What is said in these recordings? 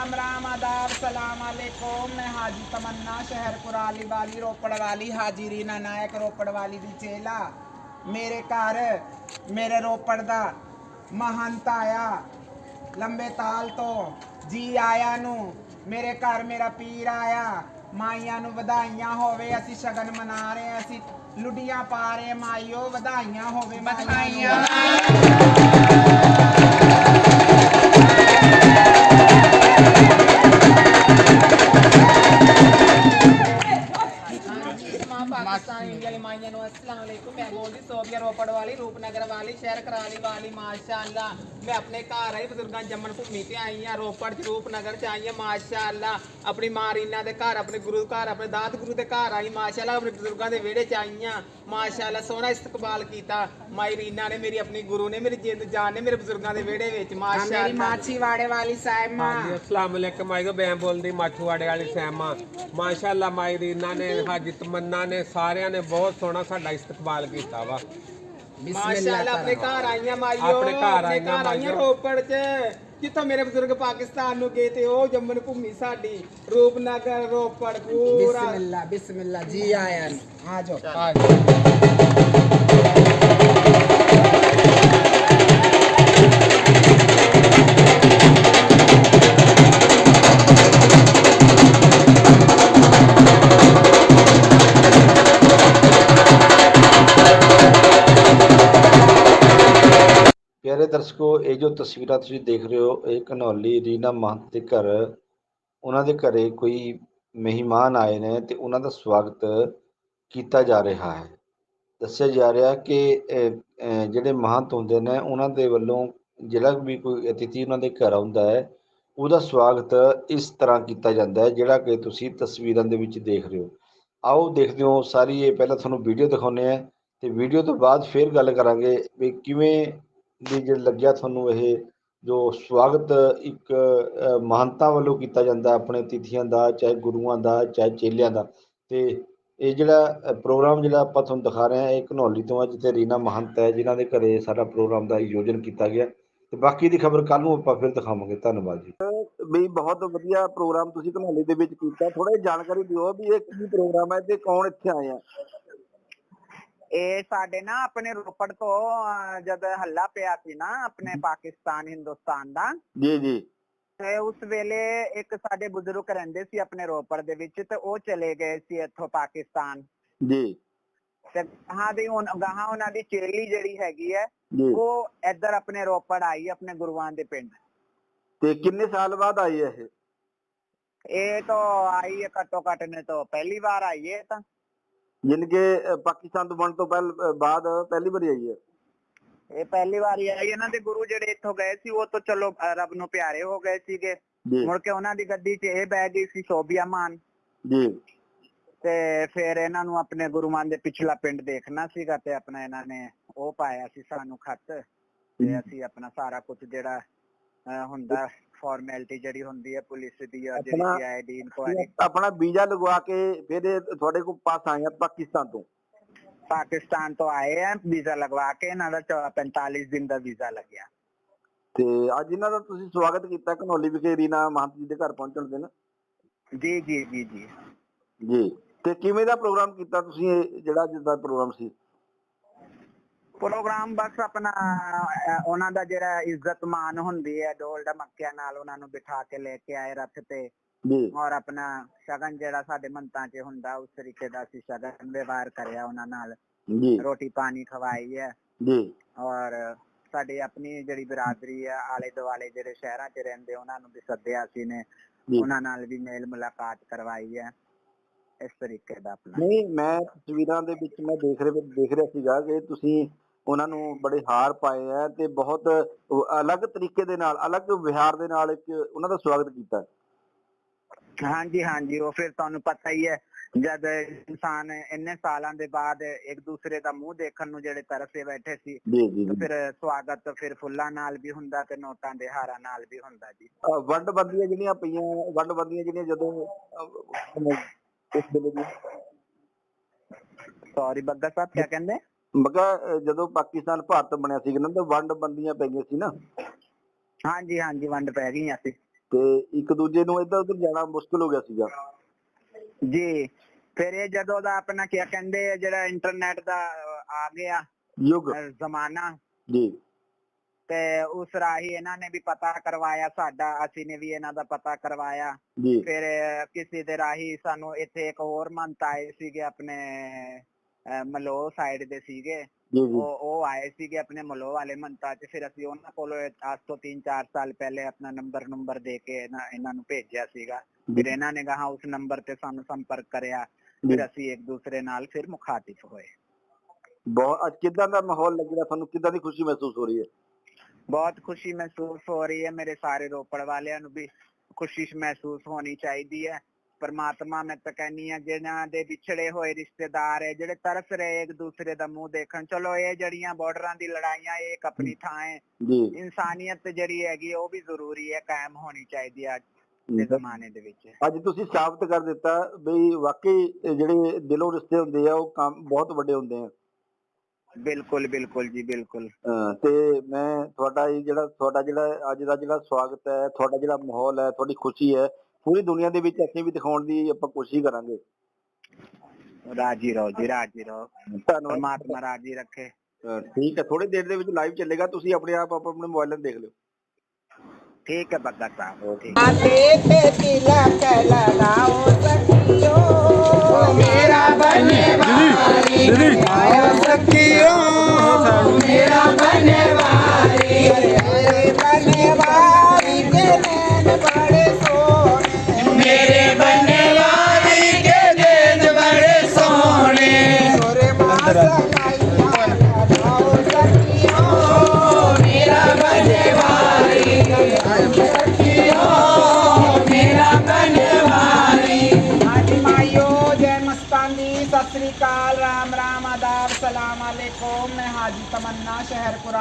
ਰਾਮ ਰਾਮ ਆਦਾਬ ਸਲਾਮ ਅਲੈਕੁਮ ਮੈਂ ਹਾਜੀ ਤਮੰਨਾ ਸ਼ਹਿਰ ਕੁਰਾਲੀ ਵਾਲੀ ਰੋਪੜ ਵਾਲੀ ਹਾਜੀ ਰੀਨਾ ਨਾਇਕ ਰੋਪੜ ਵਾਲੀ ਦੀ ਚੇਲਾ ਮੇਰੇ ਘਰ ਮੇਰੇ ਰੋਪੜ ਦਾ ਮਹੰਤ ਆਇਆ ਲੰਬੇ ਤਾਲ ਤੋਂ ਜੀ ਆਇਆ ਨੂੰ ਮੇਰੇ ਘਰ ਮੇਰਾ ਪੀਰ ਆਇਆ ਮਾਈਆਂ ਨੂੰ ਵਧਾਈਆਂ ਹੋਵੇ ਅਸੀਂ ਸ਼ਗਨ ਮਨਾ ਰਹੇ ਅਸੀਂ ਲੁੱਡੀਆਂ ਪਾ ਰਹੇ ਮਾਈਓ ਵਧਾਈਆਂ ਹੋਵੇ ਵਧਾਈਆਂ ਪਾਕਿਸਤਾਨ ਇੰਡੀਆ ਲਈ ਮਾਈਆਂ ਨੂੰ ਅਸਲਾਮ ਅਲੈਕੁਮ। ਮੈਂ ਗੋਲਡੀ ਸੋਬੀਆ ਰੋਪੜ ਵਾਲੀ ਰੂਪਨਗਰ ਵਾਲੀ ਸ਼ਹਿਰ ਕਰਾਲੀ ਵਾਲੀ ਮਾਸ਼ਾਅੱਲਾ। ਮੈਂ ਆਪਣੇ ਘਰ ਆਈ ਬਜ਼ੁਰਗਾਂ ਜੰਮਣ ਭੂਮੀ ਤੇ ਆਈ ਆ ਰੋਪੜ ਚ ਰੂਪਨਗਰ ਚ ਆਈ ਆ ਮਾਸ਼ਾਅੱਲਾ। ਆਪਣੀ ਮਾਂ ਰੀਨਾ ਦੇ ਘਰ ਆਪਣੇ ਗੁਰੂ ਘਰ ਆਪਣੇ ਦਾਤ ਗੁਰੂ ਦੇ ਘਰ ਆਈ ਮਾਸ਼ਾਅੱਲਾ। ਆਪਣੇ ਬਜ਼ੁਰਗਾਂ ਦੇ ਵਿਹੜੇ ਚ ਆਈ ਆ ਮਾਸ਼ਾਅੱਲਾ। ਸੋਹਣਾ ਇਸਤਕਬਾਲ ਕੀਤਾ। ਮਾਈ ਰੀਨਾ ਨੇ ਮੇਰੀ ਆਪਣੀ ਗੁਰੂ ਨੇ ਮੇਰੀ ਜਿੰਦ ਜਾਨ ਨੇ ਮੇਰੇ ਬਜ਼ੁਰਗਾਂ ਦੇ ਵਿਹੜੇ ਵਿੱਚ ਮਾਸ਼ਾਅੱਲਾ ਮੇਰੀ ਮਾਛੀ ਵਾੜੇ ਵਾਲੀ ਸਾਹਿਬ ਮਾਂ। ਹਾਂਜੀ ਅਸਲਾਮ ਅਲੈਕਮ ਮਾਈਕੋ ਬੈਂ ਬੋਲਦੀ ਮਾਛੂਵਾੜੇ ਵਾਲੀ ਸੈਮਾ ਮਾਸ਼ਾਅੱਲਾ ਮਾਈ ਰੀਨਾ ਨੇ ਹਾਜੀ ਤਮੰਨਾ ਨੇ ਸਾਰਿਆਂ ਨੇ ਬਹੁਤ ਸੋਹਣਾ ਸਾਡਾ ਇਸਤਕਬਾਲ ਕੀਤਾ ਵਾ। ਮਾਸ਼ਾਅੱਲਾ ਆਪਣੇ ਘਰ ਆਈਆਂ ਮਾਈਓ ਆਪਣੇ ਘਰ ਆਈਆਂ ਮਾਈਓ। ਰੋਪੜ ਚ। ਜਿੱਥੋਂ ਮੇਰੇ ਬਜ਼ੁਰਗ ਪਾਕਿਸਤਾਨ ਨੂੰ ਗਏ ਤੇ ਉਹ ਜੰਮਨ ਭੂਮੀ ਸਾਡੀ ਰੂਪਨਗਰ ਰੋਪੜ ਪੂਰਾ। ਬਿਸਮਿਲ੍ਲਾ ਬਿਸਮਿਲ੍ਲਾ ਜੀ ਆਇਆਂ ਆ ਜਾਓ। ਪਿਆਰੇ ਦਰਸ਼ਕੋ, ਇਹ ਜੋ ਤਸਵੀਰਾਂ ਤੁਸੀਂ ਦੇਖ ਰਹੇ ਹੋ, ਇਹ ਘਨੌਲੀ ਰੀਨਾ ਮਹੰਤ ਦੇ ਘਰ, ਉਹਨਾਂ ਦੇ ਘਰੇ ਕੋਈ ਮਹਿਮਾਨ ਆਏ ਨੇ ਤੇ ਉਹਨਾਂ ਦਾ ਸਵਾਗਤ ਕੀਤਾ ਜਾ ਰਿਹਾ ਹੈ। ਦੱਸਿਆ ਜਾ ਰਿਹਾ ਕਿ ਜਿਹੜੇ ਮਹੰਤ ਹੁੰਦੇ ਨੇ, ਉਹਨਾਂ ਦੇ ਵੱਲੋਂ ਜਿਹੜਾ ਵੀ ਕੋਈ ਅਤਿਥੀ ਉਹਨਾਂ ਦੇ ਘਰ ਆਉਂਦਾ ਹੈ, ਉਹਦਾ ਸਵਾਗਤ ਇਸ ਤਰ੍ਹਾਂ ਕੀਤਾ ਜਾਂਦਾ ਹੈ, ਜਿਹੜਾ ਕਿ ਤੁਸੀਂ ਤਸਵੀਰਾਂ ਦੇ ਵਿੱਚ ਦੇਖ ਰਹੇ ਹੋ। ਆਓ ਦੇਖਦੇ ਹੋ ਸਾਰੀ ਇਹ ਪਹਿਲਾਂ ਤੁਹਾਨੂੰ ਵੀਡੀਓ ਦਿਖਾਉਂਦੇ ਆ ਤੇ ਵੀਡੀਓ ਤੋਂ ਬਾਅਦ ਫਿਰ ਗੱਲ ਕਰਾਂਗੇ ਵੀ ਕਿਵੇਂ ਵੀ ਜਿਹੜਾ ਲੱਗਿਆ ਤੁਹਾਨੂੰ ਇਹ ਜੋ ਸਵਾਗਤ ਇੱਕ ਅਹ, ਵੱਲੋਂ ਕੀਤਾ ਜਾਂਦਾ ਆਪਣੇ ਅਤਿਥੀਆਂ ਦਾ ਚਾਹੇ ਗੁਰੂਆਂ ਦਾ ਚਾਹੇ ਚੇਲਿਆਂ ਦਾ ਤੇ ਇਹ ਜਿਹੜਾ ਪ੍ਰੋਗਰਾਮ ਜਿਹੜਾ ਆਪਾਂ ਤੁਹਾਨੂੰ ਦਿਖਾ ਰਹੇ ਹਾਂ ਇਹ ਘਨੌਲੀ ਤੋਂ ਹੈ ਜਿੱਥੇ ਰੀਨਾ ਮਹੰਤ ਹੈ ਜਿਨ੍ਹਾਂ ਦੇ ਘਰੇ ਸਾਰਾ ਪ੍ਰੋਗਰਾਮ ਦਾ ਆਯੋਜਨ ਕੀਤਾ ਗਿਆ। ਤੇ ਬਾਕੀ ਦੀ ਖਬਰ ਕੱਲ ਨੂੰ ਆਪਾਂ ਫਿਰ ਦਿਖਾਵਾਂਗੇ। ਧੰਨਵਾਦ ਜੀ। ਬਈ ਬਹੁਤ ਵਧੀਆ ਪ੍ਰੋਗਰਾਮ ਤੁਸੀਂ ਘਨੌਲੀ ਦੇ ਵਿੱਚ ਕੀਤਾ। ਥੋੜਾ ਜਿਹਾ ਜਾਣਕਾਰੀ ਦਿਓ ਵੀ ਇਹ ਕੀ ਪ੍ਰੋਗਰਾਮ ਹੈ ਤੇ ਕੌਣ ਇੱਥੇ ਆਏ ਆ ਇਹ ਸਾਡੇ ਨਾ ਆਪਣੇ ਰੋਪੜ ਤੋਂ ਜਦ ਹੱਲਾ ਪਿਆ ਸੀ ਨਾ ਆਪਣੇ ਪਾਕਿਸਤਾਨ ਹਿੰਦੁਸਤਾਨ ਦਾ ਜੀ ਜੀ। ਤੇ ਉਸ ਵੇਲੇ ਇੱਕ ਸਾਡੇ ਬਜ਼ੁਰਗ ਰਹਿੰਦੇ ਸੀ ਆਪਣੇ ਰੋਪੜ ਦੇ ਵਿੱਚ ਤੇ ਉਹ ਚਲੇ ਗਏ ਸੀ ਇੱਥੋਂ ਪਾਕਿਸਤਾਨ। ਜੀ। ਤੇ ਗਾਹਾਂ ਦੀ ਹੁਣ ਗਾਹਾਂ ਉਹਨਾਂ ਦੀ ਚੇਲੀ ਜਿਹੜੀ ਹੈਗੀ ਹੈ ਉਹ ਇੱਧਰ ਆਪਣੇ ਰੋਪੜ ਆਈ ਆਪਣੇ ਗੁਰੂਆਂ ਦੇ ਪਿੰਡ। ਤੇ ਕਿੰਨੇ ਸਾਲ ਬਾਅਦ ਆਈ ਹੈ ਇਹ? ਇਹ ਤਾਂ ਆਈ ਹੈ ਘੱਟੋ ਘੱਟ ਨੇ ਤਾਂ ਪਹਿਲੀ ਵਾਰ ਆਈ ਹੈ ਤਾਂ। ਯਾਨੀ ਕਿ ਪਾਕਿਸਤਾਨ ਤੋਂ ਬਣਨ ਤੋਂ ਪਹਿਲ ਬਾਅਦ ਪਹਿਲੀ ਵਾਰੀ ਆਈ ਹੈ। ਇਹ ਪਹਿਲੀ ਵਾਰੀ ਆਈ ਇਹਨਾਂ ਦੇ ਗੁਰੂ ਜਿਹੜੇ ਇੱਥੋਂ ਗਏ ਸੀ ਉਹ ਤਾਂ ਚਲੋ ਰੱਬ ਨੂੰ ਪਿਆਰੇ ਹੋ ਗਏ ਸੀਗੇ। ਮੁੜ ਕੇ ਉਹਨਾਂ ਦੀ ਗੱਡੀ 'ਚ ਇਹ ਬਹਿ ਗਈ ਸੀ ਸੋਭੀਆ ਮਾਨ। ਜੀ। ਤੇ ਫਿਰ ਇਹਨਾਂ ਨੂੰ ਆਪਣੇ ਗੁਰੂਆਂ ਦੇ ਪਿਛਲਾ ਪਿੰਡ ਦੇਖਣਾ ਸੀਗਾ ਤੇ ਆਪਣਾ ਇਹਨਾਂ ਨੇ ਉਹ ਪਾਇਆ ਸੀ ਸਾਨੂੰ ਖੱਤ। ਤੇ ਅਸੀਂ ਆਪਣਾ ਸਾਰਾ ਕੁਝ ਜਿਹੜਾ ਹੁੰਦਾ ਫਾਰਮੈਲਿਟੀ ਜਿਹੜੀ ਹੁੰਦੀ ਹੈ ਪੁਲਿਸ ਦੀ ਔਰ ਜਿਹੜੀ ਸੀਆਈਡੀ ਇਨਕੁਆਇਰੀ ਆਪਣਾ ਵੀਜ਼ਾ ਲਗਵਾ ਕੇ ਫਿਰ ਇਹ ਤੁਹਾਡੇ ਕੋਲ ਪਾਸ ਆਏ ਆ ਪਾਕਿਸਤਾਨ ਤੋਂ? ਪਾਕਿਸਤਾਨ ਤੋਂ ਆਏ ਆ ਵੀਜ਼ਾ ਲਗਵਾ ਕੇ ਇਹਨਾਂ ਦਾ ਚੌ- 45 ਦਿਨ ਦਾ ਵੀਜ਼ਾ ਲੱਗਿਆ। ਤੇ ਅੱਜ ਇਹਨਾਂ ਦਾ ਤੁਸੀਂ ਸਵਾਗਤ ਕੀਤਾ ਘਨੌਲੀ ਵਿਖੇ ਰੀਨਾ ਮਹੰਤ ਜੀ ਦੇ ਘਰ ਪਹੁੰਚਣ ਦੇ ਨਾ? ਜੀ ਜੀ ਜੀ ਜੀ। ਜੀ। ਤੇ ਕਿਵੇਂ ਦਾ ਪ੍ਰੋਗਰਾਮ ਕੀਤਾ ਤੁਸੀਂ ਇਹ ਜਿਹੜਾ ਜਿੱਦਾਂ ਪ੍ਰੋਗਰਾਮ ਸੀ? ਪ੍ਰੋਗਰਾਮ ਬਸ ਆਪਣਾ ਉਹਨਾਂ ਦਾ ਜਿਹੜਾ ਇੱਜ਼ਤ ਮਾਨ ਹੁੰਦੀ ਹੈ ਢੋਲ ਢਮੱਕਿਆਂ ਨਾਲ ਉਹਨਾਂ ਨੂੰ ਬਿਠਾ ਕੇ ਲੈ ਕੇ ਆਏ ਰੱਥ ਤੇ। ਜੀ। ਔਰ ਆਪਣਾ ਸ਼ਗਨ ਜਿਹੜਾ ਸਾਡੇ ਮੰਤਾਂ 'ਚ ਹੁੰਦਾ ਉਸ ਤਰੀਕੇ ਦਾ ਅਸੀਂ ਸ਼ਗਨ ਵਿਵਹਾਰ ਕਰਿਆ ਉਹਨਾਂ ਨਾਲ। ਜੀ। ਰੋਟੀ ਪਾਣੀ ਖਵਾਈ ਹੈ। ਜੀ। ਔਰ ਸਾਡੀ ਆਪਣੀ ਜਿਹੜੀ ਬਰਾਦਰੀ ਹੈ ਆਲੇ ਦੁਆਲੇ ਜਿਹੜੇ ਸ਼ਹਿਰਾਂ 'ਚ ਰਹਿੰਦੇ ਉਹਨਾਂ ਨੂੰ ਵੀ ਸੱਦਿਆ ਸੀ ਨੇ। ਉਹਨਾਂ ਨਾਲ ਵੀ ਮੇਲ ਮੁਲਾਕਾਤ ਕਰਵਾਈ ਹੈ। ਇਸ ਤਰੀਕੇ ਦਾ ਆਪਣਾ। ਨਹੀਂ ਮੈਂ ਤਸਵੀਰਾਂ ਦੇ ਵਿੱਚ ਮੈਂ ਦੇਖ ਰਿਹਾ ਦੇਖ ਰਿਹਾ ਸੀਗਾ ਕਿ ਤੁਸੀਂ ਉਹਨਾਂ ਨੂੰ ਬੜੇ ਹਾਰ ਪਾਏ ਆ ਤੇ ਬਹੁਤ ਅਲੱਗ ਤਰੀਕੇ ਦੇ ਨਾਲ ਅਲੱਗ ਵਿਹਾਰ ਦੇ ਨਾਲ ਇੱਕ ਉਹਨਾਂ ਦਾ ਸਵਾਗਤ ਕੀਤਾ। ਹਾਂਜੀ ਹਾਂਜੀ ਉਹ ਫਿਰ ਤੁਹਾਨੂੰ ਪਤਾ ਹੀ ਹੈ ਜਦ ਇਨਸਾਨ ਇੰਨੇ ਸਾਲਾਂ ਦੇ ਬਾਅਦ ਇੱਕ ਦੂਸਰੇ ਦਾ ਮੂੰਹ ਦੇਖਣ ਨੂੰ ਜਿਹੜੇ ਤਰਸੇ ਬੈਠੇ ਸੀ ਫਿਰ ਸਵਾਗਤ ਫਿਰ ਫੁੱਲਾਂ ਨਾਲ ਵੀ ਹੁੰਦਾ ਤੇ ਨੋਟਾਂ ਦੇ ਹਾਰਾਂ ਨਾਲ ਵੀ ਹੁੰਦਾ ਜੀ। ਵੰਡ ਬੰਦੀਆਂ ਜਿਹੜੀਆਂ ਪਈਆਂ ਵੰਡ ਬੰਦੀਆਂ ਜਿਹੜੀਆਂ ਜਦੋਂ ਉਸ ਵੇਲੇ ਜੀ। ਸੌਰੀ ਬੱਗਾ ਸਾਹਿਬ ਕੀ ਕਹਿੰਦੇ? ਮਗਾ ਜਦੋਂ ਪਾਕਿਸਤਾਨ ਭਾਰਤ ਬਣਿਆ ਸੀ ਨਾ ਤਾਂ ਵੰਡ ਬੰਦੀਆਂ ਪੈ ਗਈਆਂ ਸੀ ਨਾ। ਹਾਂਜੀ ਹਾਂਜੀ ਵੰਡ ਪੈ ਗਈਆਂ ਸੀ। ਤੇ ਇੱਕ ਦੂਜੇ ਨੂੰ ਇੱਧਰ ਉੱਧਰ ਜਾਣਾ ਮੁਸ਼ਕਲ ਹੋ ਗਿਆ ਸੀਗਾ। ਜੀ ਫਿਰ ਇਹ ਜਦੋਂ ਦਾ ਆਪਣਾ ਕੀ ਕਹਿੰਦੇ ਆ, ਜਿਹੜਾ ਇੰਟਰਨੈਟ ਦਾ ਆ ਗਿਆ ਯੁੱਗ। ਜ਼ਮਾਨਾ। ਜੀ। ਤੇ ਉਸ ਰਾਹੀਂ ਇਹਨਾਂ ਨੇ ਵੀ ਪਤਾ ਕਰਵਾਇਆ ਸਾਡਾ ਅਸੀਂ ਨੇ ਵੀ ਇਹਨਾਂ ਦਾ ਪਤਾ ਕਰਵਾਇਆ। ਫਿਰ ਕਿਸੇ ਦੇ ਰਾਹੀਂ ਸਾਨੂੰ ਇੱਥੇ ਇੱਕ ਹੋਰ ਮੰਤ ਆਏ ਸੀਗੇ ਆਪਣੇ ਮਲੋ ਸਾਈਡ ਦੇ ਸੀਗੇ। ਉਹ ਉਹ ਆਏ ਸੀਗੇ ਆਪਣੇ ਮਲੋ ਵਾਲੇ ਮੰਤਾ ਚ। ਫਿਰ ਅਸੀਂ ਉਹਨਾਂ ਕੋਲੋਂ ਅੱਜ ਤੋਂ 3-4 ਸਾਲ ਪਹਿਲੇ ਆਪਣਾ ਨੰਬਰ ਨੰਬਰ ਦੇ ਕੇ ਇਹਨਾਂ ਨੂੰ ਭੇਜਿਆ ਸੀਗਾ। ਫਿਰ ਇਹਨਾਂ ਨੇ ਕਹਾ ਉਸ ਨੰਬਰ ਤੇ ਸਾਨੂੰ ਸੰਪਰਕ ਕਰਿਆ। ਫਿਰ ਅਸੀਂ ਇੱਕ ਦੂਸਰੇ ਨਾਲ ਫਿਰ ਮੁਖਾਤਿਬ ਹੋਏ। ਬਹੁਤ ਅੱਜ ਕਿਦਾਂ ਦਾ ਮਾਹੌਲ ਲੱਗ ਰਿਹਾ ਤੁਹਾਨੂੰ ਕਿਦਾਂ ਦੀ ਖੁਸ਼ੀ ਮਹਿਸੂਸ ਹੋ ਰਹੀ ਹੈ? ਬਹੁਤ ਖੁਸ਼ੀ ਮਹਿਸੂਸ ਹੋ ਰਹੀ ਹੈ। ਮੇਰੇ ਸਾਰੇ ਰੋਪੜ ਵਾਲਿਆਂ ਨੂੰ ਵੀ ਖੁਸ਼ੀ ਮਹਿਸੂਸ ਹੋਣੀ ਚਾਹੀਦੀ ਹੈ। ਪਰਮਾਤਮਾ ਮੈਂ ਤਾਂ ਕਹਿੰਨੀ ਆ ਜਿਹਨਾਂ ਦੇ ਵਿਛੜੇ ਹੋਏ ਰਿਸ਼ਤੇਦਾਰ ਹੈ ਜਿਹੜੇ ਤਰਸ ਰਹੇ ਇੱਕ ਦੂਸਰੇ ਦਾ ਮੂੰਹ ਦੇਖਣ। ਚਲੋ ਇਹ ਜਿਹੜੀਆਂ ਬਾਰਡਰਾਂ ਦੀ ਲੜਾਈਆਂ ਇਹ ਇੱਕ ਆਪਣੀ ਥਾਂ ਹੈ। ਜੀ। ਇਨਸਾਨੀਅਤ ਜਿਹੜੀ ਹੈਗੀ ਉਹ ਵੀ ਜ਼ਰੂਰੀ ਹੈ ਕਾਇਮ ਹੋਣੀ ਚਾਹੀਦੀ ਹੈ ਅੱਜ ਦੇ ਜ਼ਮਾਨੇ ਦੇ ਵਿੱਚ। ਅੱਜ ਤੁਸੀਂ ਸਾਬਤ ਕਰ ਦਿੱਤਾ ਬਈ ਵਾਕਈ ਜਿਹੜੇ ਦਿਲੋਂ ਰਿਸ਼ਤੇ ਹੁੰਦੇ ਆ ਉਹ ਕੰਮ ਬਹੁਤ ਵੱਡੇ ਹੁੰਦੇ ਆ। ਬਿਲਕੁਲ ਬਿਲਕੁਲ ਜੀ ਬਿਲਕੁਲ। ਤੇ ਮੈਂ ਤੁਹਾਡਾ ਇਹ ਜਿਹੜਾ ਤੁਹਾਡਾ ਜਿਹੜਾ ਅੱਜ ਦਾ ਜਿਹੜਾ ਸਵਾਗਤ ਹੈ ਤੁਹਾਡਾ ਜਿਹੜਾ ਮਾਹੌਲ ਹੈ ਤੁਹਾਡੀ ਖੁਸ਼ੀ ਹੈ ਪੂਰੀ ਦੁਨੀਆ ਦੇ ਵਿੱਚ ਅਸੀਂ ਵੀ ਦਿਖਾਉਣ ਦੀ ਆਪਾਂ ਕੋਸ਼ਿਸ਼ ਕਰਾਂਗੇ। ਰਾਜੀ ਰਹੋ ਜੀ ਰਾਜੀ ਰਹੋ। ਧੰਨਵਾਦ। ਪਰਮਾਤਮਾ ਰਾਜੀ ਰੱਖੇ। ਠੀਕ ਹੈ ਥੋੜੀ ਦੇਰ ਦੇ ਵਿੱਚ ਲਾਈਵ ਚੱਲੇਗਾ ਤੁਸੀਂ ਆਪਣੇ ਆਪ ਆਪਣੇ ਮੋਬਾਈਲ 'ਤੇ ਦੇਖ ਲਿਓ। ਠੀਕ ਹੈ ਬੱਗਾ ਸਾਹਿਬ ਠੀਕ। ਆਲੇ ਤੇ ਤਿਲਾ ਕਹਿਲਾ ਲਾਓ ਸਕੀਓ ਮੇਰਾ ਬਣੇ ਵਾਲੀ ਆਓ ਸਕੀਓ ਮੇਰਾ ਬਣੇ ਵਾਲੀ ਮੇਰੇ ਬਣੇ ਵਾਲੀ ਤੇਰੇ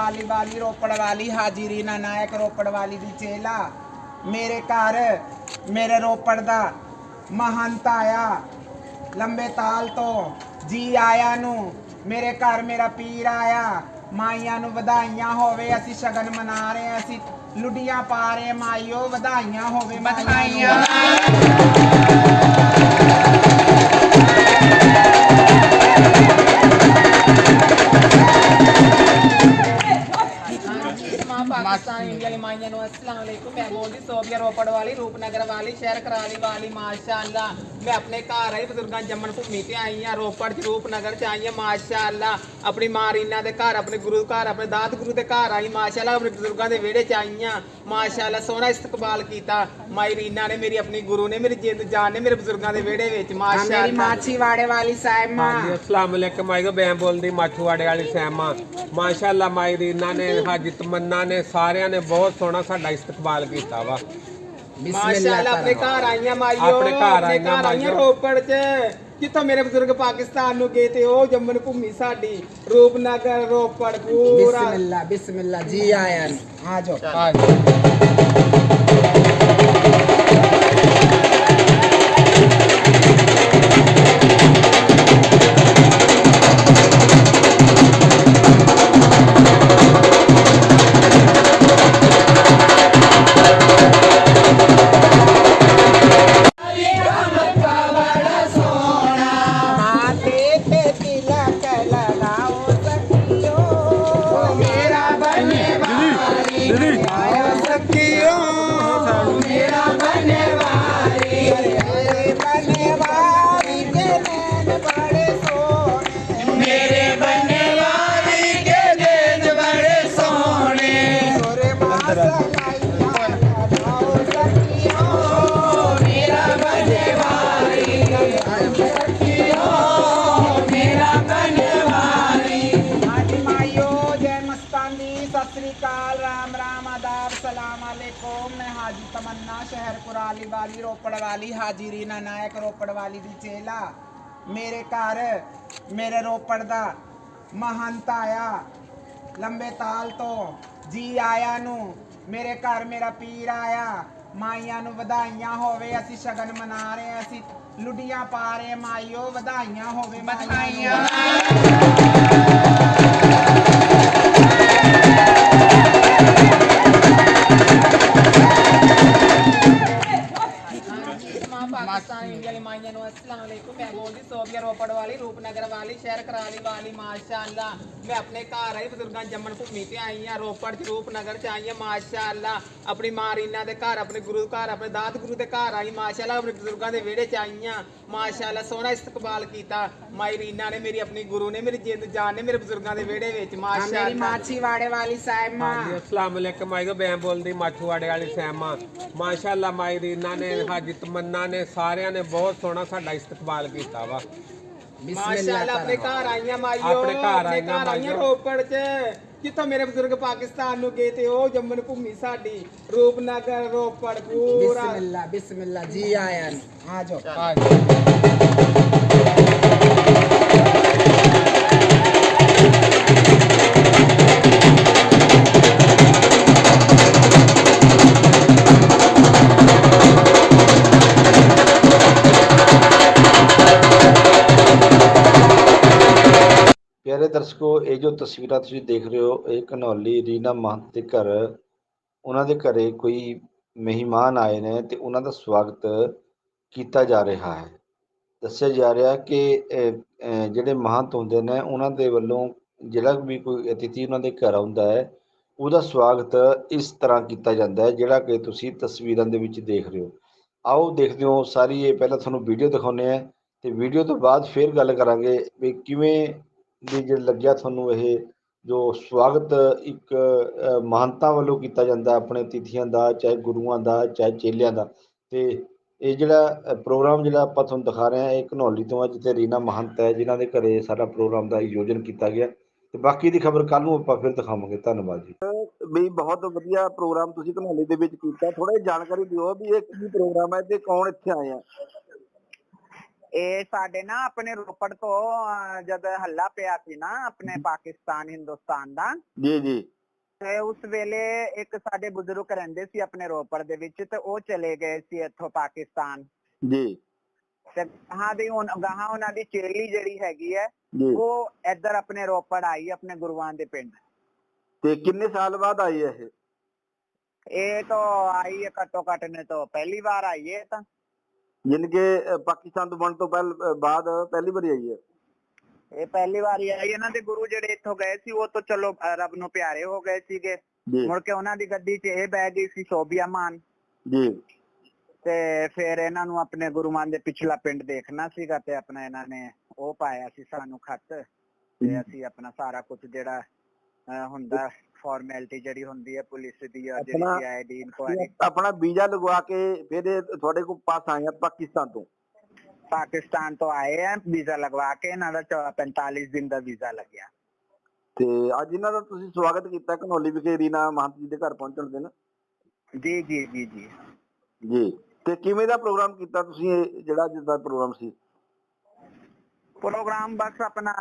ਵਾਲੀ ਵਾਲੀ, ਰੋਪੜ ਵਾਲੀ ਹਾਜੀ ਰੀਨਾ ਨਾਇਕ ਰੋਪੜ ਵਾਲੀ ਦੀ ਚੇਲਾ। ਮੇਰੇ ਘਰ, ਮੇਰੇ ਰੋਪੜ ਦਾ ਮਹੰਤ ਆਇਆ। ਲੰਬੇ ਤਾਲ ਤੋਂ ਜੀ ਆਇਆ ਨੂੰ। ਮੇਰੇ ਘਰ ਮੇਰਾ ਪੀਰ ਆਇਆ। ਮਾਈਆਂ ਨੂੰ ਵਧਾਈਆਂ ਹੋਵੇ, ਅਸੀਂ ਸ਼ਗਨ ਮਨਾ ਰਹੇ ਹਾਂ, ਅਸੀਂ ਲੁੱਡੀਆਂ ਪਾ ਰਹੇ ਮਾਈਓ, ਵਧਾਈਆਂ ਹੋਵੇ ਵਧਾਈਆਂ। ਪਾਕਿਸਤਾਨ ਇੰਡੀਆ ਲਈ ਮਾਈਆਂ ਨੂੰ ਅਸਲਾਮ ਅਲੈਕੁਮ। ਮੈਂ ਬੋਲਦੀ ਸੋਬੀਆ ਰੋਪੜ ਵਾਲੀ ਰੂਪਨਗਰ ਵਾਲੀ ਸ਼ਹਿਰ ਕਰਾਲੀ ਵਾਲੀ ਮਾਸ਼ਾਅੱਲਾ। ਮੈਂ ਆਪਣੇ ਘਰ ਆਈ ਬਜ਼ੁਰਗਾਂ ਜੰਮਣ ਭੂਮੀ ਤੇ ਆਈ ਆ ਰੋਪੜ ਚ ਰੂਪਨਗਰ ਚ ਆਈ ਆ ਮਾਸ਼ਾਅੱਲਾ। ਆਪਣੀ ਮਾਂ ਰੀਨਾ ਦੇ ਘਰ ਆਪਣੇ ਗੁਰੂ ਘਰ ਆਪਣੇ ਦਾਤ ਗੁਰੂ ਦੇ ਘਰ ਆਈ ਮਾਸ਼ਾਅੱਲਾ। ਆਪਣੇ ਬਜ਼ੁਰਗਾਂ ਦੇ ਵਿਹੜੇ ਚ ਆਈ ਆ ਮਾਸ਼ਾਅੱਲਾ। ਸੋਹਣਾ ਇਸਤਕਬਾਲ ਕੀਤਾ। ਮਾਈ ਰੀਨਾ ਨੇ ਮੇਰੀ ਆਪਣੀ ਗੁਰੂ ਨੇ ਮੇਰੀ ਜਿੰਦ ਜਾਨ ਨੇ ਮੇਰੇ ਬਜ਼ੁਰਗਾਂ ਦੇ ਵਿਹੜੇ ਵਿੱਚ ਮੇਰੀ ਮਾਸ਼ਾਅੱਲਾ। ਮਾਛੀਵਾੜੇ ਵਾਲੀ ਸਾਹਿਬ ਮਾਂ। ਹਾਂਜੀ ਅਸਲਾਮ ਅਲੈਕੁਮ ਮਾਈ ਮੈਂ ਬੋਲਦੀ ਮਾਛੂਵਾੜੇ ਵਾਲੀ ਸੈਮਾ ਮਾਸ਼ਾਅੱਲਾ ਮਾਈ ਰੀਨਾ ਨੇ ਹਾਜੀ ਤਮੰਨਾ ਨੇ ਸਾਰਿਆਂ ਨੇ ਬਹੁਤ ਸੋਹਣਾ ਸਾਡਾ ਇਸਤਕਬਾਲ ਕੀਤਾ ਵਾ। ਮਾਸ਼ਾਅੱਲਾ ਆਪਣੇ ਘਰ ਆਈਆਂ ਮਾਈਓ ਆਪਣੇ ਘਰ ਆਈਆਂ ਮਾਈਓ। ਰੋਪੜ ਚ। ਜਿੱਥੋਂ ਮੇਰੇ ਬਜ਼ੁਰਗ ਪਾਕਿਸਤਾਨ ਨੂੰ ਗਏ ਤੇ ਉਹ ਜੰਮਨ ਭੂਮੀ ਸਾਡੀ ਰੂਪਨਗਰ ਰੋਪੜ ਪੂਰਾ। ਬਿਸਮਿਲ੍ਲਾ ਬਿਸਮਿਲ੍ਲਾ ਜੀ ਆਇਆ ਆ ਜਾਓ। माथे ਵਾਲੀ ਹਾਜ਼ਰੀ ਨਾ ਨਾਇਕ ਰੋਪੜ ਵਾਲੀ ਦੀ ਚੇਲਾ। ਮੇਰੇ ਘਰ, ਮੇਰੇ ਰੋਪੜ ਦਾ ਮਹੰਤ ਆਇਆ। ਲੰਬੇ ਤਾਲ ਤੋਂ ਜੀ ਆਇਆ ਨੂੰ। ਮੇਰੇ ਘਰ ਮੇਰਾ ਪੀਰ ਆਇਆ। ਮਾਈਆਂ ਨੂੰ ਵਧਾਈਆਂ ਹੋਵੇ, ਅਸੀਂ ਸ਼ਗਨ ਮਨਾ ਰਹੇ ਹਾਂ, ਅਸੀਂ ਲੁੱਡੀਆਂ ਪਾ ਰਹੇ ਮਾਈਓ ਵਧਾਈਆਂ ਹੋਵੇ ਵਧਾਈਆਂ। ਮਾਈਆਂ ਨੂੰ ਅਸਲਾਮ ਅਲੈਕੁਮ ਮੈਂ ਬੋਲਦੀ ਸੋਫੀਆ ਰੋਪੜ ਵਾਲੀ ਰੂਪਨਗਰ ਵਾਲੀ ਸ਼ਹਿਰ ਕਰਾਲੀ ਵਾਲੀ ਮਾਸ਼ਾਅੱਲਾ। ਮੈਂ ਆਪਣੇ ਘਰ ਆਈ ਬਜ਼ੁਰਗਾਂ ਜੰਮਣ ਭੂਮੀ ਤੇ ਆਈ ਆ ਰੋਪੜ ਚ ਰੂਪਨਗਰ ਚ ਆਈ ਆ ਮਾਸ਼ਾਅੱਲਾ। ਆਪਣੀ ਮਾਂ ਰੀਨਾ ਦੇ ਘਰ ਆਪਣੇ ਗੁਰੂ ਘਰ ਆਪਣੇ ਦਾਤ ਗੁਰੂ ਦੇ ਘਰ ਆਈ ਮਾਸ਼ਾਅੱਲਾ। ਆਪਣੇ ਬਜ਼ੁਰਗਾਂ ਦੇ ਵਿਹੜੇ ਚ ਆਈ ਆ ਮਾਸ਼ਾਅੱਲਾ। ਸੋਹਣਾ ਇਸਤਕਬਾਲ ਕੀਤਾ। ਮਾਈ ਰੀਨਾ ਨੇ ਮੇਰੀ ਆਪਣੀ ਗੁਰੂ ਨੇ ਮੇਰੀ ਜਿੰਦ ਜਾਨ ਨੇ ਮੇਰੇ ਬਜ਼ੁਰਗਾਂ ਦੇ ਵਿਹੜੇ ਵਿੱਚ ਮੇਰੀ ਮਾਸ਼ਾਅੱਲਾ। ਮਾਛੀ ਵਾੜੇ ਵਾਲੀ ਸਾਹਿਮਾ ਹਾਂਜੀ ਅਸਲਾਮ ਅਲੈਕਮ ਆਇਓ ਮੈਂ ਬੋਲਦੀ ਮਾਛੂਵਾੜੇ ਵਾਲੀ ਸੈਮਾ ਮਾਸ਼ਾਅੱਲਾ ਮਾਈ ਰੀਨਾ ਨੇ ਹਾਜੀ ਤਮੰਨਾ ਨੇ ਸਾਰਿਆਂ ਨੇ ਬਹੁਤ ਸੋਹਣਾ ਸਾਡਾ ਇਸਤਕਬਾਲ ਕੀਤਾ ਵਾ। ਮਾਸ਼ਾਅੱਲਾ ਆਪਣੇ ਘਰ ਆਈਆਂ ਮਾਈਓ ਆਪਣੇ ਘਰ ਆਈਆਂ। ਰੋਪੜ ਚ। ਜਿੱਥੋਂ ਮੇਰੇ ਬਜ਼ੁਰਗ ਪਾਕਿਸਤਾਨ ਨੂੰ ਗਏ ਤੇ ਉਹ ਜੰਮਨ ਭੂਮੀ ਸਾਡੀ ਰੂਪਨਗਰ ਰੋਪੜ ਪੂਰਾ। ਬਿਸਮਿਲ੍ਲਾ ਬਿਸਮਿਲ੍ਲਾ ਜੀ ਆਇਨ ਆ ਜਾਓ। ਪਿਆਰੇ ਦਰਸ਼ਕੋ, ਇਹ ਜੋ ਤਸਵੀਰਾਂ ਤੁਸੀਂ ਦੇਖ ਰਹੇ ਹੋ, ਇਹ ਘਨੌਲੀ ਰੀਨਾ ਮਹੰਤ ਦੇ ਘਰ, ਉਹਨਾਂ ਦੇ ਘਰੇ ਕੋਈ ਮਹਿਮਾਨ ਆਏ ਨੇ ਤੇ ਉਹਨਾਂ ਦਾ ਸਵਾਗਤ ਕੀਤਾ ਜਾ ਰਿਹਾ ਹੈ। ਦੱਸਿਆ ਜਾ ਰਿਹਾ ਕਿ ਜਿਹੜੇ ਮਹੰਤ ਹੁੰਦੇ ਨੇ, ਉਹਨਾਂ ਦੇ ਵੱਲੋਂ ਜਿਹੜਾ ਵੀ ਕੋਈ ਅਤਿਥੀ ਉਹਨਾਂ ਦੇ ਘਰ ਆਉਂਦਾ ਹੈ, ਉਹਦਾ ਸਵਾਗਤ ਇਸ ਤਰ੍ਹਾਂ ਕੀਤਾ ਜਾਂਦਾ ਹੈ, ਜਿਹੜਾ ਕਿ ਤੁਸੀਂ ਤਸਵੀਰਾਂ ਦੇ ਵਿੱਚ ਦੇਖ ਰਹੇ ਹੋ। ਆਓ ਦੇਖਦੇ ਹਾਂ, ਸਾਰੀ ਇਹ ਪਹਿਲਾਂ ਤੁਹਾਨੂੰ ਵੀਡੀਓ ਦਿਖਾਉਂਦੇ ਆ ਤੇ ਵੀਡੀਓ ਤੋਂ ਬਾਅਦ ਫਿਰ ਗੱਲ ਕਰਾਂਗੇ ਵੀ ਕਿਵੇਂ ਵੀ ਜੇ ਲੱਗਿਆ ਤੁਹਾਨੂੰ ਇਹ ਜੋ ਸਵਾਗਤ ਇੱਕ ਅ, ਵੱਲੋਂ ਕੀਤਾ ਜਾਂਦਾ ਆਪਣੇ ਅਤਿਥੀਆਂ ਦਾ ਚਾਹੇ ਗੁਰੂਆਂ ਦਾ ਚਾਹੇ ਚੇਲਿਆਂ ਦਾ ਤੇ ਇਹ ਜਿਹੜਾ ਪ੍ਰੋਗਰਾਮ ਜਿਹੜਾ ਆਪਾਂ ਤੁਹਾਨੂੰ ਦਿਖਾ ਰਹੇ ਹਾਂ ਇਹ ਘਨੌਲੀ ਤੋਂ ਹੈ ਜਿੱਥੇ ਰੀਨਾ ਮਹੰਤ ਹੈ ਜਿਨ੍ਹਾਂ ਦੇ ਘਰੇ ਸਾਰਾ ਪ੍ਰੋਗਰਾਮ ਦਾ ਆਯੋਜਨ ਕੀਤਾ ਗਿਆ। ਤੇ ਬਾਕੀ ਦੀ ਖਬਰ ਕੱਲ ਨੂੰ ਆਪਾਂ ਫਿਰ ਦਿਖਾਵਾਂਗੇ। ਧੰਨਵਾਦ ਜੀ। ਵੀ ਬਹੁਤ ਵਧੀਆ ਪ੍ਰੋਗਰਾਮ ਤੁਸੀਂ ਘਨੌਲੀ ਦੇ ਵਿੱਚ ਕੀਤਾ। ਥੋੜਾ ਜਿਹਾ ਜਾਣਕਾਰੀ ਦਿਓ ਵੀ ਇਹ ਕੀ ਪ੍ਰੋਗਰਾਮ ਹੈ ਤੇ ਕੌਣ ਇੱਥੇ ਆਏ ਆ? ਇਹ ਸਾਡੇ ਨਾ ਆਪਣੇ ਰੋਪੜ ਤੋਂ ਜਦ ਹੱਲਾ ਪਿਆ ਸੀ ਨਾ ਆਪਣੇ ਪਾਕਿਸਤਾਨ ਹਿੰਦੁਸਤਾਨ ਦਾ ਜੀ ਜੀ। ਤੇ ਉਸ ਵੇਲੇ ਇੱਕ ਸਾਡੇ ਬਜ਼ੁਰਗ ਰਹਿੰਦੇ ਸੀ ਆਪਣੇ ਰੋਪੜ ਦੇ ਵਿੱਚ ਤੇ ਉਹ ਚਲੇ ਗਏ ਸੀ ਇੱਥੋਂ ਪਾਕਿਸਤਾਨ। ਜੀ। ਤੇ ਗਾਹਾਂ ਦੀ ਹੁਣ ਗਾਹਾਂ ਉਹਨਾਂ ਦੀ ਚੇਲੀ ਜਿਹੜੀ ਹੈਗੀ ਹੈ ਉਹ ਇੱਧਰ ਆਪਣੇ ਰੋਪੜ ਆਈ ਆਪਣੇ ਗੁਰੂਆਂ ਦੇ ਪਿੰਡ। ਤੇ ਕਿੰਨੇ ਸਾਲ ਬਾਅਦ ਆਈ ਹੈ ਇਹ? ਇਹ ਤਾਂ ਆਈ ਹੈ ਘੱਟੋ ਘੱਟ ਨੇ ਤਾਂ ਪਹਿਲੀ ਵਾਰ ਆਈ ਹੈ ਤਾਂ। ਯਾਨੀ ਕਿ ਪਾਕਿਸਤਾਨ ਤੋਂ ਬਣਨ ਤੋਂ ਪਹਿਲ ਬਾਅਦ ਪਹਿਲੀ ਵਾਰੀ ਆਈ ਹੈ। ਇਹ ਪਹਿਲੀ ਵਾਰ ਹੀ ਆਈ। ਇਹਨਾਂ ਦੇ ਗੁਰੂ ਜਿਹੜੇ ਇੱਥੋਂ ਗਏ ਸੀ ਉਹ ਤਾਂ ਚਲੋ ਰੱਬ ਨੂੰ ਪਿਆਰੇ ਹੋ ਗਏ ਸੀਗੇ। ਮੁੜ ਕੇ ਉਹਨਾਂ ਦੀ ਗੱਡੀ 'ਚ ਇਹ ਬਹਿ ਗਈ ਸੀ ਸੋਭੀਆ ਮਾਨ। ਜੀ। ਤੇ ਫਿਰ ਇਹਨਾਂ ਨੂੰ ਆਪਣੇ ਗੁਰੂਆਂ ਦੇ ਪਿਛਲਾ ਪਿੰਡ ਦੇਖਣਾ ਸੀਗਾ ਤੇ ਆਪਣਾ ਇਹਨਾਂ ਨੇ ਉਹ ਪਾਇਆ ਸੀ ਸਾਨੂੰ ਖੱਤ। ਤੇ ਅਸੀਂ ਆਪਣਾ ਸਾਰਾ ਕੁਝ ਜਿਹੜਾ ਹੁੰਦਾ ਫਾਰਮੈਲਿਟੀ ਜਿਹੜੀ ਹੁੰਦੀ ਹੈ ਪੁਲਿਸ ਦੀ ਆ ਜਿਹੜੀ ਸੀਆਈਡੀ ਇਨਕੁਆਇਰੀ ਆਪਣਾ ਵੀਜ਼ਾ ਲਗਵਾ ਕੇ ਫਿਰ ਇਹ ਤੁਹਾਡੇ ਕੋਲ ਪਾਸ ਆਏ ਆ ਪਾਕਿਸਤਾਨ ਤੋਂ? ਪਾਕਿਸਤਾਨ ਤੋਂ ਆਏ ਆ ਵੀਜ਼ਾ ਲਗਵਾ ਕੇ ਇਹਨਾਂ ਦਾ ਚੌ- 45 ਦਿਨ ਦਾ ਵੀਜ਼ਾ ਲੱਗਿਆ। ਤੇ ਅੱਜ ਇਹਨਾਂ ਦਾ ਤੁਸੀਂ ਸਵਾਗਤ ਕੀਤਾ ਘਨੌਲੀ ਵਿਖੇ ਰੀਨਾ ਮਹੰਤ ਜੀ ਦੇ ਘਰ ਪਹੁੰਚਣ ਦੇ ਨਾ ਜੀ ਜੀ ਜੀ ਜੀ। ਜੀ। ਤੇ ਕਿਵੇਂ ਦਾ ਪ੍ਰੋਗਰਾਮ ਕੀਤਾ ਤੁਸੀਂ ਇਹ ਜਿਹੜਾ ਜਿੱਦਾਂ ਪ੍ਰੋਗਰਾਮ ਸੀ? ਪ੍ਰੋਗਰਾਮ ਬਸ ਆਪਣਾ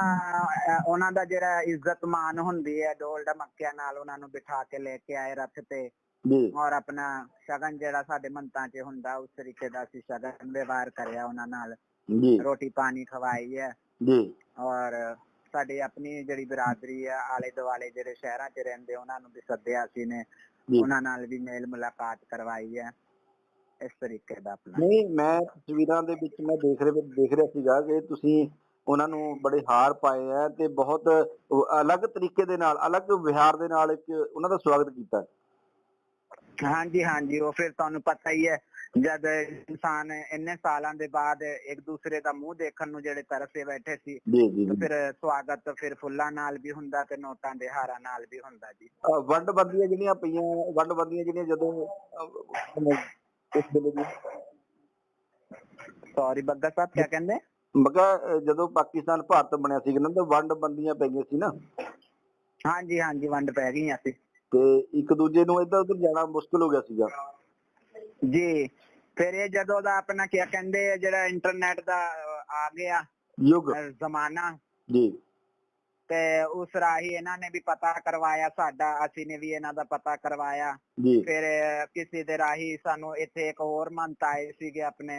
ਉਹਨਾਂ ਦਾ ਜਿਹੜਾ ਇੱਜ਼ਤ ਮਾਨ ਹੁੰਦੀ ਹੈ ਢੋਲ ਢਮੱਕਿਆਂ ਨਾਲ ਉਹਨਾਂ ਨੂੰ ਬਿਠਾ ਕੇ ਲੈ ਕੇ ਆਏ ਰੱਥ ਤੇ। ਜੀ। ਔਰ ਆਪਣਾ ਸ਼ਗਨ ਜਿਹੜਾ ਸਾਡੇ ਮੰਤਾਂ 'ਚ ਹੁੰਦਾ ਉਸ ਤਰੀਕੇ ਦਾ ਅਸੀਂ ਸ਼ਗਨ ਵਿਵਹਾਰ ਕਰਿਆ ਉਹਨਾਂ ਨਾਲ। ਜੀ। ਰੋਟੀ ਪਾਣੀ ਖਵਾਈ ਹੈ। ਜੀ। ਔਰ ਸਾਡੀ ਆਪਣੀ ਜਿਹੜੀ ਬਰਾਦਰੀ ਹੈ ਆਲੇ ਦੁਆਲੇ ਜਿਹੜੇ ਸ਼ਹਿਰਾਂ 'ਚ ਰਹਿੰਦੇ ਉਹਨਾਂ ਨੂੰ ਵੀ ਸੱਦਿਆ ਸੀ ਨੇ। ਉਹਨਾਂ ਨਾਲ ਵੀ ਮੇਲ ਮੁਲਾਕਾਤ ਕਰਵਾਈ ਹੈ ਇਸ ਤਰੀਕੇ ਦਾ ਆਪਣਾ। ਨਹੀਂ ਮੈਂ ਤਸਵੀਰਾਂ ਦੇ ਵਿੱਚ ਮੈਂ ਦੇਖ ਰਿਹਾ ਦੇਖ ਰਿਹਾ ਸੀਗਾ ਕਿ ਤੁਸੀਂ ਉਹਨਾਂ ਨੂੰ ਬੜੇ ਹਾਰ ਪਾਏ ਆ ਤੇ ਬਹੁਤ ਅਲੱਗ ਤਰੀਕੇ ਦੇ ਨਾਲ ਅਲੱਗ ਵਿਹਾਰ ਦੇ ਨਾਲ ਇੱਕ ਉਹਨਾਂ ਦਾ ਸਵਾਗਤ ਕੀਤਾ। ਹਾਂਜੀ ਹਾਂਜੀ ਉਹ ਫਿਰ ਤੁਹਾਨੂੰ ਪਤਾ ਹੀ ਹੈ ਜਦ ਇਨਸਾਨ ਇੰਨੇ ਸਾਲਾਂ ਦੇ ਬਾਅਦ ਇੱਕ ਦੂਸਰੇ ਦਾ ਮੂੰਹ ਦੇਖਣ ਨੂੰ ਜਿਹੜੇ ਤਰਸੇ ਬੈਠੇ ਸੀ ਤੇ ਫਿਰ ਸਵਾਗਤ ਫਿਰ ਫੁੱਲਾਂ ਨਾਲ ਵੀ ਹੁੰਦਾ ਤੇ ਨੋਟਾਂ ਦੇ ਹਾਰਾਂ ਨਾਲ ਵੀ ਹੁੰਦਾ ਜੀ। ਵੰਡ ਬੰਦੀਆਂ ਜਿਹੜੀਆਂ ਪਈਆਂ ਵੰਡ ਬੰਦੀਆਂ ਜਿਹੜੀਆਂ ਜਦੋਂ ਇਸ ਵੇਲੇ ਜੀ ਸੌਰੀ ਬੱਗਾ ਸਾਹਿਬ ਕੀ ਕਹਿੰਦੇ? ਮੈਂ ਕਿਹਾ ਅ, ਜਦੋਂ ਪਾਕਿਸਤਾਨ ਭਾਰਤ ਬਣਿਆ ਸੀ ਨਾ ਤਾਂ ਵੰਡ ਬੰਦੀਆਂ ਪਈਆਂ ਸੀ ਨਾ। ਹਾਂਜੀ ਹਾਂਜੀ ਵੰਡ ਪੈ ਗਈਆਂ ਸੀ। ਤੇ ਇੱਕ ਦੂਜੇ ਨੂੰ ਇੱਧਰ ਉੱਧਰ ਜਾਣਾ ਮੁਸ਼ਕਲ ਹੋ ਗਿਆ ਸੀਗਾ। ਜੀ ਫਿਰ ਇਹ ਜਦੋਂ ਦਾ ਆਪਣਾ ਕੀ ਕਹਿੰਦੇ ਆ ਜਿਹੜਾ ਇੰਟਰਨੈਟ ਦਾ ਆ ਗਿਆ ਯੁੱਗ। ਜ਼ਮਾਨਾ। ਜੀ। ਤੇ ਉਸ ਰਾਹੀਂ ਇਹਨਾਂ ਨੇ ਵੀ ਪਤਾ ਕਰਵਾਇਆ ਸਾਡਾ ਅਸੀਂ ਨੇ ਵੀ ਇਹਨਾਂ ਦਾ ਪਤਾ ਕਰਵਾਇਆ। ਫਿਰ ਕਿਸੇ ਦੇ ਰਾਹੀਂ ਸਾਨੂੰ ਇੱਥੇ ਇੱਕ ਹੋਰ ਮੰਤ ਆਏ ਸੀਗੇ ਆਪਣੇ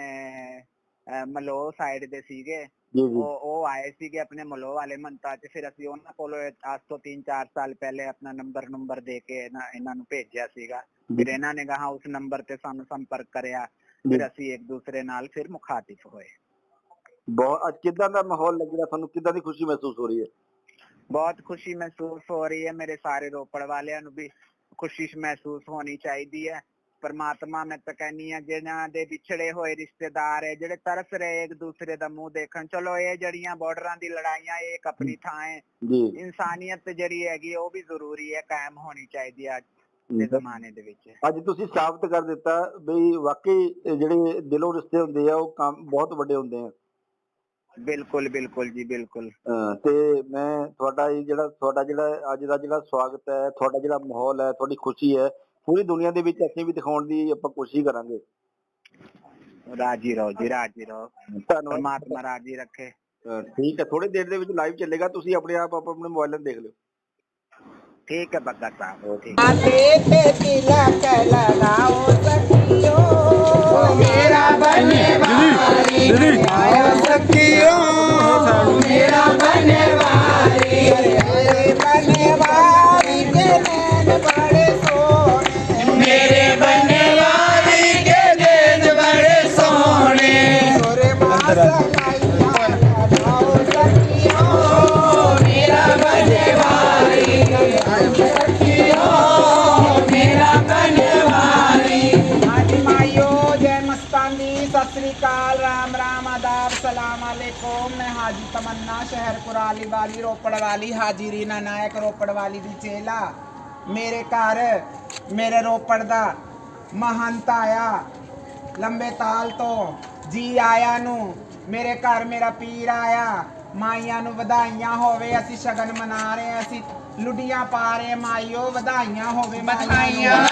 ਮਲੋ ਸਾਈਡ ਦੇ ਸੀਗੇ। ਉਹ ਉਹ ਆਏ ਸੀਗੇ ਆਪਣੇ ਮਲੋ ਵਾਲੇ ਮੰਤਾ ਚ। ਫਿਰ ਅਸੀਂ ਉਹਨਾਂ ਕੋਲੋਂ ਅੱਜ ਤੋਂ 3-4 ਸਾਲ ਪਹਿਲੇ ਆਪਣਾ ਨੰਬਰ ਨੰਬਰ ਦੇ ਕੇ ਇਹਨਾਂ ਨੂੰ ਭੇਜਿਆ ਸੀਗਾ। ਫਿਰ ਇਹਨਾਂ ਨੇ ਕਹਾ ਉਸ ਨੰਬਰ ਤੇ ਸਾਨੂੰ ਸੰਪਰਕ ਕਰਿਆ। ਫਿਰ ਅਸੀਂ ਇੱਕ ਦੂਸਰੇ ਨਾਲ ਫਿਰ ਮੁਖਾਤਿਬ ਹੋਏ। ਬਹੁਤ ਕਿੱਦਾਂ ਦਾ ਮਾਹੌਲ ਲੱਗ ਰਿਹਾ? ਤੁਹਾਨੂੰ ਕਿੱਦਾਂ ਦੀ ਖੁਸ਼ੀ ਮਹਿਸੂਸ ਹੋ ਰਹੀ ਹੈ? ਬਹੁਤ ਖੁਸ਼ੀ ਮਹਿਸੂਸ ਹੋ ਰਹੀ ਹੈ। ਮੇਰੇ ਸਾਰੇ ਰੋਪੜ ਵਾਲਿਆਂ ਨੂੰ ਵੀ ਖੁਸ਼ੀ ਮਹਿਸੂਸ ਹੋਣੀ ਚਾਹੀਦੀ ਹੈ। ਪਰਮਾਤਮਾ ਮੈਂ ਤਾਂ ਕਹਿੰਨੀ ਆ ਜਿਹਨਾਂ ਦੇ ਵਿਛੜੇ ਹੋਏ ਰਿਸ਼ਤੇਦਾਰ ਹੈ ਜਿਹੜੇ ਤਰਸ ਰਹੇ ਇੱਕ ਦੂਸਰੇ ਦਾ ਮੂੰਹ ਦੇਖਣ। ਚਲੋ ਇਹ ਜਿਹੜੀਆਂ ਬਾਰਡਰਾਂ ਦੀ ਲੜਾਈਆਂ ਇਹ ਇੱਕ ਆਪਣੀ ਥਾਂ ਹੈ। ਜੀ। ਇਨਸਾਨੀਅਤ ਜਿਹੜੀ ਹੈਗੀ ਉਹ ਵੀ ਜ਼ਰੂਰੀ ਹੈ ਕਾਇਮ ਹੋਣੀ ਚਾਹੀਦੀ ਹੈ ਅੱਜ ਦੇ ਜ਼ਮਾਨੇ ਦੇ ਵਿੱਚ। ਅੱਜ ਤੁਸੀਂ ਸਾਬਤ ਕਰ ਦਿੱਤਾ ਬਈ ਵਾਕਈ ਜਿਹੜੇ ਦਿਲੋਂ ਰਿਸ਼ਤੇ ਹੁੰਦੇ ਆ ਉਹ ਕੰਮ ਬਹੁਤ ਵੱਡੇ ਹੁੰਦੇ ਆ। ਬਿਲਕੁਲ ਬਿਲਕੁਲ ਜੀ ਬਿਲਕੁਲ। ਤੇ ਮੈਂ ਤੁਹਾਡਾ ਇਹ ਜਿਹੜਾ ਤੁਹਾਡਾ ਜਿਹੜਾ ਅੱਜ ਦਾ ਜਿਹੜਾ ਸਵਾਗਤ ਹੈ ਤੁਹਾਡਾ ਜਿਹੜਾ ਮਾਹੌਲ ਹੈ ਤੁਹਾਡੀ ਖੁਸ਼ੀ ਹੈ ਪੂਰੀ ਦੁਨੀਆ ਦੇ ਵਿੱਚ ਅਸੀਂ ਵੀ ਦਿਖਾਉਣ ਦੀ ਆਪਾਂ ਕੋਸ਼ਿਸ਼ ਕਰਾਂਗੇ। ਰਾਜੀ ਰਹੋ ਜੀ ਰਾਜੀ ਰਹੋ। ਪਰਮਾਤਮਾ ਰਾਜੀ ਰੱਖੇ। ਠੀਕ ਹੈ ਥੋੜੀ ਦੇਰ ਦੇ ਵਿੱਚ ਲਾਈਵ ਚੱਲੇਗਾ ਤੁਸੀਂ ਆਪਣੇ ਆਪ ਆਪਣੇ ਮੋਬਾਈਲ 'ਤੇ ਦੇਖ ਲਿਓ। ਠੀਕ ਹੈ ਬੱਗਾ ਸਾਹਿਬ ਠੀਕ। ਆਤੇ ਤੇ ਤਿਲਾ ਕਹਿਲਾ ਲਾਓ ਸਕੀਓ ਮੇਰਾ ਬਣੇ ਵਾਲੀ ਆਇਓ ਸਕੀਓ ਮੇਰਾ ਬਣੇ ਵਾਲੀ ਬਣੇ ਵਾਲੀ ਤੇ ਸ੍ਰੀ ਅਕਾਲ ਰਾਮ ਰਾਮ ਆਦਾਬ ਸਲਾਮ ਅਲੈਕੁਮ। ਮੈਂ ਹਾਜੀ ਤਮੰਨਾ ਸ਼ਹਿਰ ਕੁਰਾਲੀ ਵਾਲੀ ਰੋਪੜ ਵਾਲੀ ਹਾਜੀ ਰੀਨਾ ਨਾਇਕ ਰੋਪੜ ਵਾਲੀ ਦੀ ਚੇਲਾ। ਮੇਰੇ ਘਰ ਮੇਰੇ ਰੋਪੜ ਦਾ ਮਹੰਤ ਆਇਆ ਲੰਬੇ ਤਾਲ ਤੋਂ ਜੀ ਆਇਆ ਨੂੰ ਮੇਰੇ ਘਰ ਮੇਰਾ ਪੀਰ ਆਇਆ। ਮਾਈਆਂ ਨੂੰ ਵਧਾਈਆਂ ਹੋਵੇ ਅਸੀਂ ਸ਼ਗਨ ਮਨਾ ਰਹੇ ਹਾਂ ਅਸੀਂ ਲੁੱਡੀਆਂ ਪਾ ਰਹੇ ਹਾਂ, ਮਾਈਓ ਵਧਾਈਆਂ ਹੋਵੇ ਵਧਾਈਆਂ।